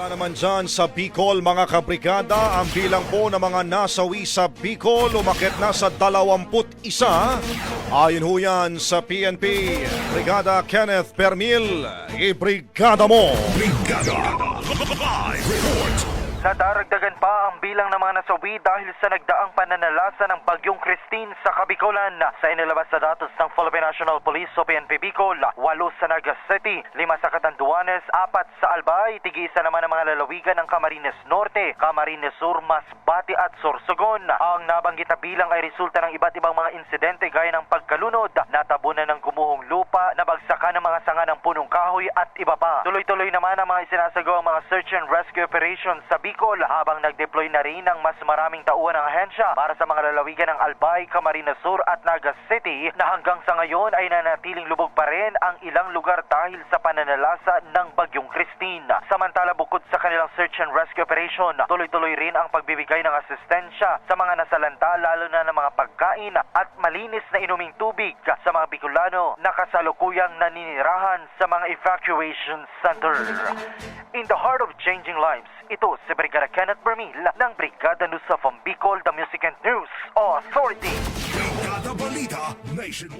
Wala naman dyan sa Bicol mga kabrigada, ang bilang po ng mga nasawi sa Bicol umakit na sa 21. Ayon ho yan sa PNP, Brigada Kenneth Permil, ibrigada mo! Nadaragdagan pa ang bilang ng mga nasawi dahil sa nagdaang pananalasa ng Bagyong Christine sa Kabikolan. Sa inilabas na datos ng Philippine National Police o PNP Bicol, walo sa Naga City, lima sa Catanduanes, apat sa Albay, tigisa naman ang mga lalawigan ng Camarines Norte, Camarines Sur, Masbate at Sorsogon. Ang nabanggit na bilang ay resulta ng iba't ibang mga insidente gaya ng pagkalunod, natabunan ng kahoy at iba pa. Tuloy-tuloy naman ang mga isinasagawang mga search and rescue operations sa Bicol habang nag-deploy na rin ng mas maraming tauhan ng ahensya para sa mga lalawigan ng Albay, Camarines Sur at Naga City na hanggang sa ngayon ay nanatiling lubog pa rin ang ilang lugar dahil sa pananalasa ng Bagyong Christine. Samantala bukod sa kanilang search and rescue operation, tuloy-tuloy rin ang pagbibigay ng asistensya sa mga nasalanta lalo na ng mga pagkain at malinis na inuming tubig sa mga Bicolano na kasalukuyang naninirahan sa mga evacuation center. In the heart of changing lives, ito si Brigada Kenneth Bermil ng Brigada Nusa from Bicol, the Music and News Authority. Brigada Balita Nationwide.